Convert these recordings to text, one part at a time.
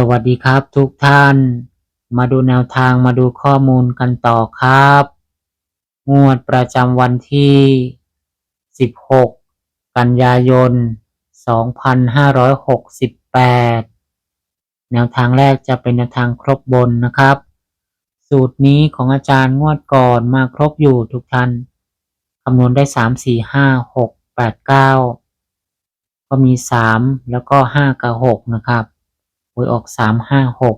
สวัสดีครับทุกท่าน มาดูแนวทางมาดูข้อมูลกันต่อครับ งวดประจำวันที่ 16 กันยายน 2568 แนวทางแรกจะเป็นแนวทางครบบนนะครับ สูตรนี้ของอาจารย์งวดก่อนมาครบอยู่ทุกท่านคำนวณได้ 3 4 5 6 8 9 ก็มี 3 แล้วก็ 5 กับ 6 นะครับ หวยออกสามห้าหก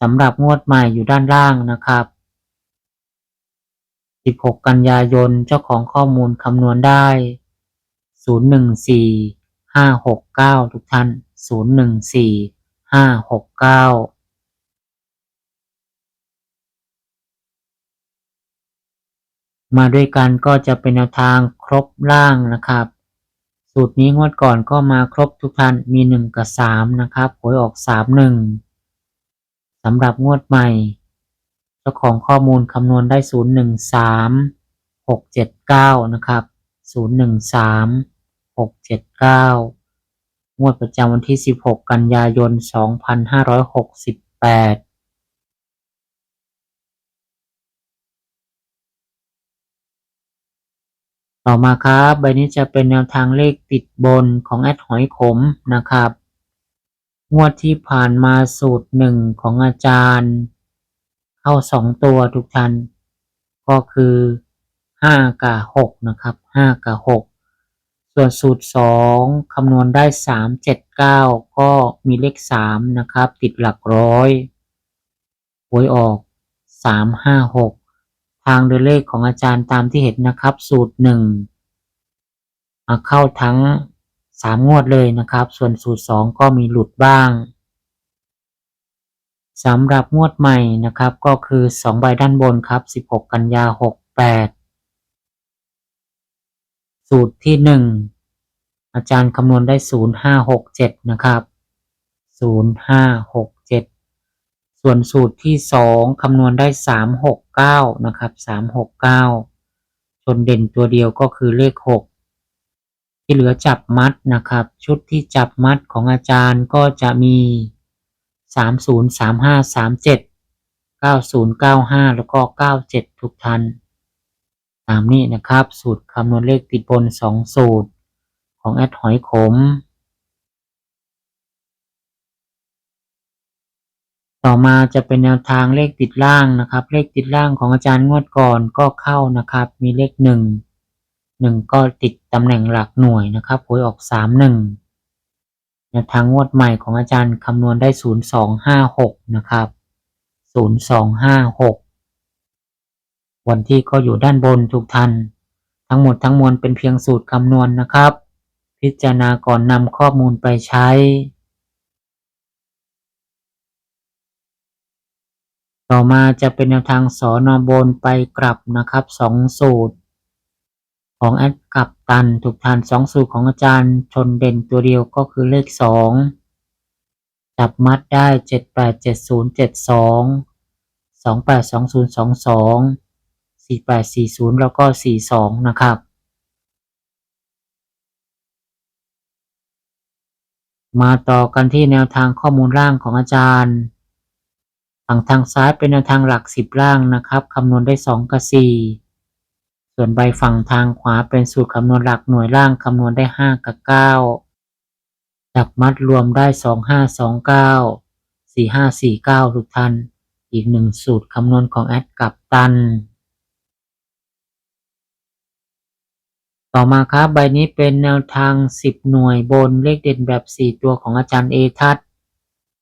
สำหรับงวดใหม่อยู่ด้านล่างนะครับสิบหกกันยายนเจ้าของข้อมูลคำนวณได้ศูนย์หนึ่งสี่ห้าหกเก้าทุกท่านศูนย์หนึ่งสี่ห้าหกเก้ามาด้วยกันก็จะเป็นแนวทางครบล่างนะครับ สูตรนี้งวดก่อนก็มาครบทุกท่านมีหนึ่งกับสามนะครับหวยออกสามหนึ่งสำหรับงวดใหม่เจ้าของข้อมูลคำนวณได้ศูนย์หนึ่งสามหกเจ็ดเก้านะครับศูนย์หนึ่งสามหกเจ็ดเก้างวดประจำวันที่สิบหกกันยายนสองพันห้าร้อยหกสิบแปด ต่อมาครับใบนี้จะเป็นแนวทางเลขติดบนของแอดหอยขมนะครับ งวดที่ผ่านมาสูตรหนึ่งของอาจารย์ เข้าสองตัวทุกท่านก็คือห้ากับหกนะครับห้ากับหกส่วนสูตรสองคำนวณได้สามเจ็ดเก้าก็มีเลขสามนะครับ ติดหลักร้อยหวยออกสามห้าหก ทางโดยเลขของอาจารย์ตามที่เห็นนะครับ สูตรหนึ่งเข้าทั้งสามงวดเลยนะครับ ส่วนสูตรสองก็มีหลุดบ้างสำหรับงวดใหม่นะครับ ก็คือ 2 ใบด้านบนครับ 16 กันยา 68 สูตรที่ 1 อาจารย์คำนวณได้ 0567 นะครับ 0567 ส่วนสูตรที่สองคำนวณได้สามหกเก้านะครับสามหกเก้าชนเด่นตัวเดียวก็คือเลขหกที่เหลือจับมัดนะครับ ชุดที่จับมัดของอาจารย์ก็จะมีสามศูนย์สามห้าสามเจ็ดเก้าศูนย์เก้าห้าแล้วก็เก้าเจ็ดทุกทันตามนี้นะครับ สูตรคำนวณเลขติดบนสองสูตรของแอดหอยขม ต่อมาจะเป็นแนวทางเลขติดล่างนะครับ เลขติดล่างของอาจารย์งวดก่อนก็เข้านะครับ มีเลขหนึ่งหนึ่งก็ติดตำแหน่งหลักหน่วยนะครับหวยออกสามหนึ่งแนวทางงวดใหม่ของอาจารย์คำนวณได้ศูนย์สองห้าหกนะครับศูนย์สองห้าหกวันที่ก็อยู่ด้านบนทุกท่านทั้งหมดทั้งมวลเป็นเพียงสูตรคำนวณนะครับ พิจารณาก่อนนำข้อมูลไปใช้ ต่อมาจะเป็นแนวทางสอนอบนไปกลับนะครับสองสูตร ของแอดกับตันถูกทานสองสูตรของอาจารย์ชนเด่นตัวเดียวก็คือเลขสองจับมัดได้เจ็ดแปดเจ็ดศูนย์เจ็ดสองสองแปดสองศูนย์สองสองสี่แปดสี่ศูนย์แล้วก็สี่สองนะครับมาต่อกันที่แนวทางข้อมูลร่างของอาจารย์ ฝั่งทางซ้ายเป็นแนวทางหลักสิบร่างนะครับคำนวณได้สองกับสี่ส่วนใบฝั่งทางขวาเป็นสูตรคำนวณหลักหน่วยล่างคำนวณได้ห้ากับเก้าจับมัดรวมได้สองห้าสองเก้าสี่ห้าสี่เก้าทุกท่าน อีกหนึ่งสูตรคำนวณของแอดกับตัน ต่อมาครับใบนี้เป็นแนวทาง 10 หน่วยบนเลขเด่นแบบ 4 ตัวของอาจารย์เอทัศน์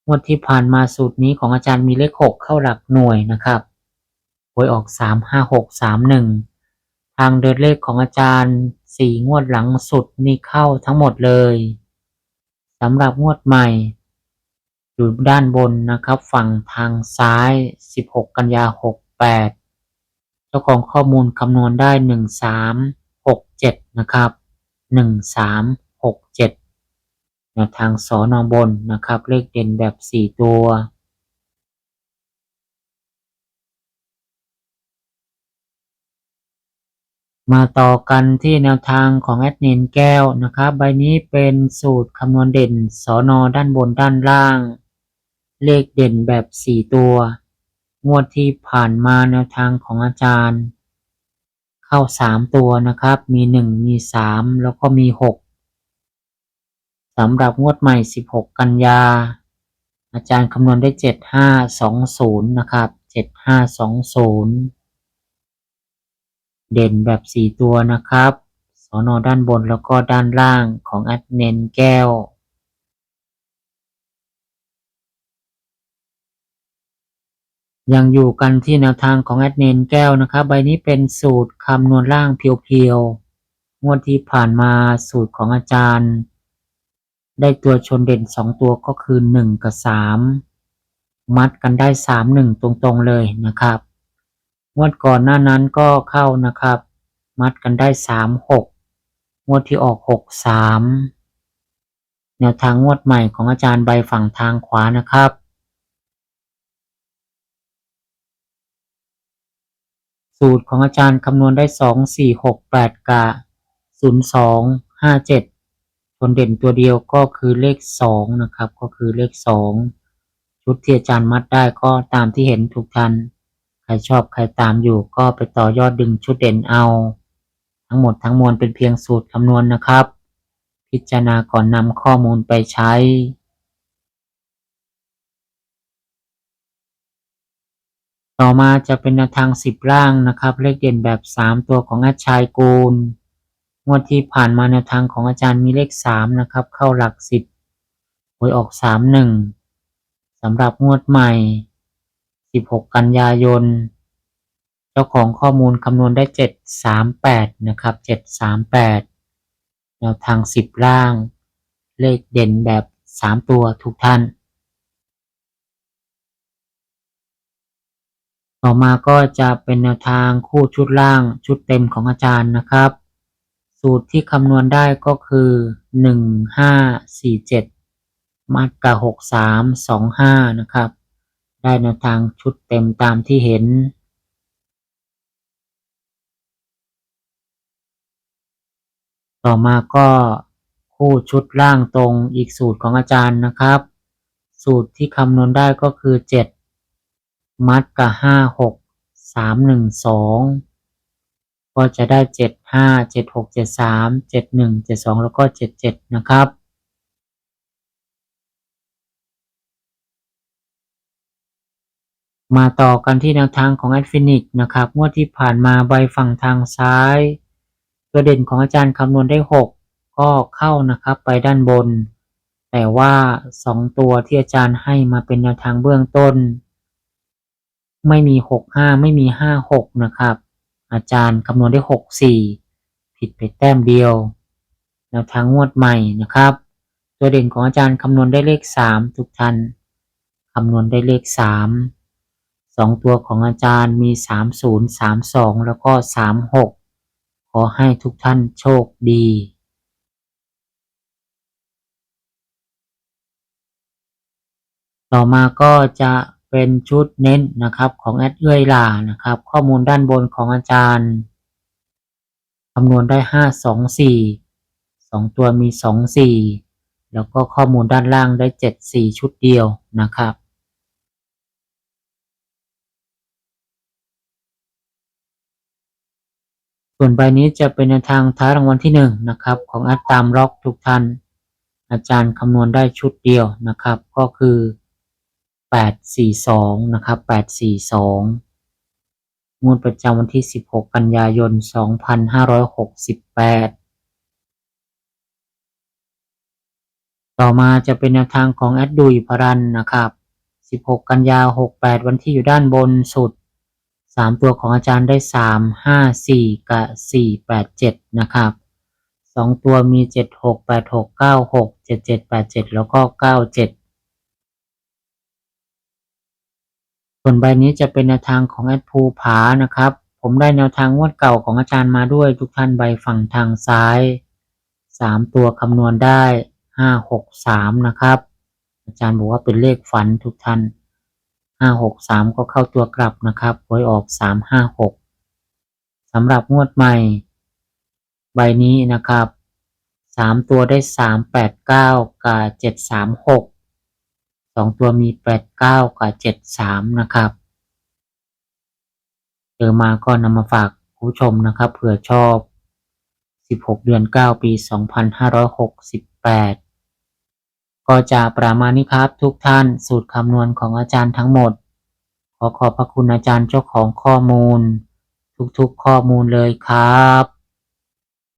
งวดที่ผ่านมาสูตรนี้ของอาจารย์มีเลข6เข้าหลักหน่วยนะครับหวยออก3 5 6 3 1ทางเดินเลขของอาจารย์สี่งวดหลังสุดนี่เข้าทั้งหมดเลยสำหรับงวดใหม่ อยู่ด้านบนนะครับ ฝั่งทางซ้าย 16 กันยา 68 เจ้าของข้อมูลคำนวณได้ 1367 นะครับ 1367 แนวทางสอนอบนนะครับ เลขเด่นแบบ 4 ตัว มาต่อกันที่แนวทางของแอดเนนแก้วนะครับ ใบนี้เป็นสูตรคำนวณเด่นสอนอด้านบนด้านล่าง เลขเด่นแบบ 4 ตัว งวดที่ผ่านมาแนวทางของอาจารย์ เข้า 3 ตัวนะครับ มี 1 มี 3 แล้วก็มี 6 สำหรับงวดใหม่ 16 กันยา อาจารย์คำนวณได้ 7520 นะครับ 7520 เด่นแบบ 4 ตัวนะครับสอนอด้านบนแล้วก็ด้านล่างของแอดเนนแก้ว ยังอยู่กันที่แนวทางของแอดเนนแก้วนะครับ ใบนี้เป็นสูตรคำนวณล่างเพียวๆ งวดที่ผ่านมาสูตรของอาจารย์ ได้ตัวชนเด่น2ตัวก็คือ1กับ3มัดกันได้3 1ตรงๆเลยนะครับงวดก่อนหน้านั้นก็เข้านะครับ มัดกันได้3 6งวดที่ออก6 3แนวทางงวดใหม่ของอาจารย์ใบฝั่งทางขวานะครับสูตรของอาจารย์คำนวณได้2 4 6 8กแปดกะ0 2 5 คนเด่นตัวเดียวก็คือเลข2นะครับ ก็คือเลข2ชุดที่อาจารย์มัดได้ก็ตามที่เห็นทุกท่านใครชอบใครตามอยู่ก็ไปต่อยอดดึงชุดเด่นเอา ทั้งหมดทั้งมวลเป็นเพียงสูตรคำนวณนะครับ พิจารณาก่อนนำข้อมูลไปใช้ต่อมาจะเป็นแนวทาง10ล่างนะครับ เลขเด่นแบบ 3 ตัวของอาจารย์กูล งวดที่ผ่านมาแนวทางของอาจารย์มีเลข3นะครับ เข้าหลัก10หวยออก31สำหรับงวดใหม่ 16 กันยายน เจ้าของข้อมูลคำนวณได้ 738 นะครับ 738 แนวทาง 10 ล่าง เลขเด่นแบบ 3 ตัวทุกท่าน ต่อมาก็จะเป็นแนวทางคู่ชุดล่างชุดเต็มของอาจารย์นะครับ สูตรที่คำนวณได้ก็คือ 1547 มัดกับ 6325 นะครับ ได้แนวทางชุดเต็มตามที่เห็น ต่อมาก็คู่ชุดล่างตรงอีกสูตรของอาจารย์นะครับ สูตรที่คำนวณได้ก็คือ 7 มัดกับ 5 6 3 1 2 ก็จะได้ 7 5 7 6 7 3 7 1 7 2 แล้วก็ 7 7 นะครับ มาต่อกันที่แนวทางของแอดฟินิกนะครับ งวดที่ผ่านมาใบฝั่งทางซ้ายตัวเด่นของอาจารย์คำนวณได้ 6 ก็เข้านะครับไปด้านบน แต่ว่า 2 ตัวที่อาจารย์ให้มาเป็นแนวทางเบื้องต้น ไม่มี 6 5 ไม่มี 5 6 นะครับ อาจารย์คำนวณได้ 6 4 ผิดไปแต้มเดียวแนวทางงวดใหม่นะครับ ตัวเด่นของอาจารย์คำนวณได้เลข 3 ทุกท่านคำนวณได้เลข3สองตัวของอาจารย์มี 30 32 แล้วก็ 36 ขอให้ทุกท่านโชคดีต่อมาก็จะ เป็นชุดเน้นนะครับของแอดเอื้อยลานะครับ ข้อมูลด้านบนของอาจารย์คำนวณได้5 2 4 2ตัวมี2 4แล้วก็ข้อมูลด้านล่างได้7 4ชุดเดียวนะครับส่วนใบนี้จะเป็นแนทางท้ายรางวัลที่หนึ่งนะครับของอัดตามล็อกทุกท่านอาจารย์คำนวณได้ชุดเดียวนะครับ ก็คือ 842 นะครับ 842 งวดประจำวันที่ 16 กันยายน 2568 ต่อมาจะเป็นแนวทางของแอดดุยพรันนะครับ 16 กันยา 68 วันที่อยู่ด้านบนสุด 3 ตัวของอาจารย์ได้ 3 5 4 กับ 4 8 7 นะครับ2ตัวมี 76 86 96 77 87 แล้วก็ 97 ส่วนใบนี้จะเป็นแนวทางของแอดภูผานะครับ ผมได้แนวทางงวดเก่าของอาจารย์มาด้วยทุกท่านใบฝั่งทางซ้ายสามตัวคำนวณได้ห้าหกสามนะครับ อาจารย์บอกว่าเป็นเลขฝันทุกท่านห้าหกสามก็เข้าตัวกลับนะครับหวยออกสามห้าหกสำหรับงวดใหม่ ใบนี้นะครับสามตัวได้สามแปดเก้ากับเจ็ดสามหก สองตัวมีแปดเก้ากับเจ็ดสามนะครับ เจอมาก็นำมาฝากผู้ชมนะครับ เผื่อชอบ 16 เดือน 9 ปี 2568 ก็จะประมาณนี้ครับทุกท่านสูตรคำนวณของอาจารย์ทั้งหมด ขอขอบพระคุณอาจารย์เจ้าของข้อมูล ทุกๆข้อมูลเลยครับ